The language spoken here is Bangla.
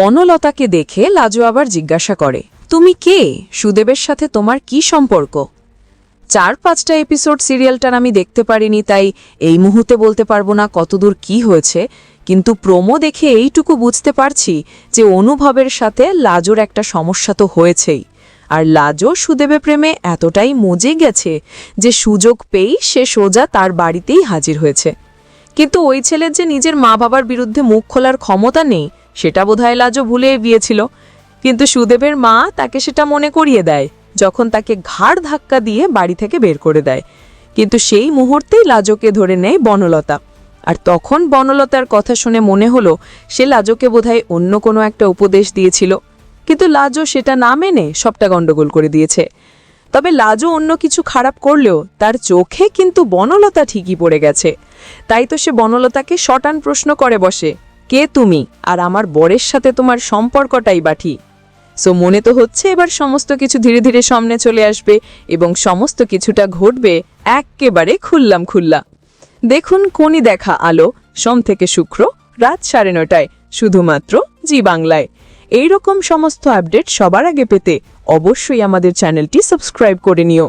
বনলতাকে দেখে লাজু আবার জিজ্ঞাসা করে, তুমি কে? সুদেবের সাথে তোমার কি সম্পর্ক? চার পাঁচটা এপিসোড সিরিয়ালটার আমি দেখতে পারিনি, তাই এই মুহূর্তে বলতে পারব না কতদূর কি হয়েছে, কিন্তু প্রোমো দেখে এইটুকু বুঝতে পারছি যে অনুভবের সাথে লাজোর একটা সমস্যা তো হয়েছেই। আর লাজো সুদেবে প্রেমে এতটাই মজে গেছে যে সুযোগ পেয়েই সে সোজা তার বাড়িতেই হাজির হয়েছে। কিন্তু ওই ছেলের যে নিজের মা বাবার বিরুদ্ধে মুখ খোলার ক্ষমতা নেই সেটা বোধহয় লাজো ভুলে গিয়েছিল। কিন্তু সুদেবের মা তাকে সেটা মনে করিয়ে দেয়, যখন তাকে ঘাড় ধাক্কা দিয়ে বাড়ি থেকে বের করে দেয়। কিন্তু সেই মুহূর্তেই লাজোকে ধরে নেয় বনলতা। আর তখন বনলতার কথা শুনে মনে হলো, সে লাজোকে বোধহয় অন্য কোনো একটা উপদেশ দিয়েছিল। কিন্তু লাজো সেটা না মেনে সবটা গণ্ডগোল করে দিয়েছে। তবে লাজো অন্য কিছু খারাপ করলেও তার চোখে কিন্তু বনলতা ঠিকই পড়ে গেছে। তাই তো সে বনলতাকে শটান প্রশ্ন করে বসে। কে তুমি? আর আমার বরের সাথে তোমার সম্পর্কটাই বাঠি সো মনে তো হচ্ছে এবার সমস্ত কিছু ধীরে ধীরে সামনে চলে আসবে এবং সমস্ত কিছুটা ঘটবে এক্কেবারে খুললাম খুল্লা। দেখুন কোনি দেখা আলো, সোম থেকে শুক্র, রাত সাড়ে নটায়, শুধুমাত্র জি বাংলায়। এই রকম সমস্ত আপডেট সবার আগে পেতে অবশ্যই আমাদের চ্যানেলটি সাবস্ক্রাইব করে নিও।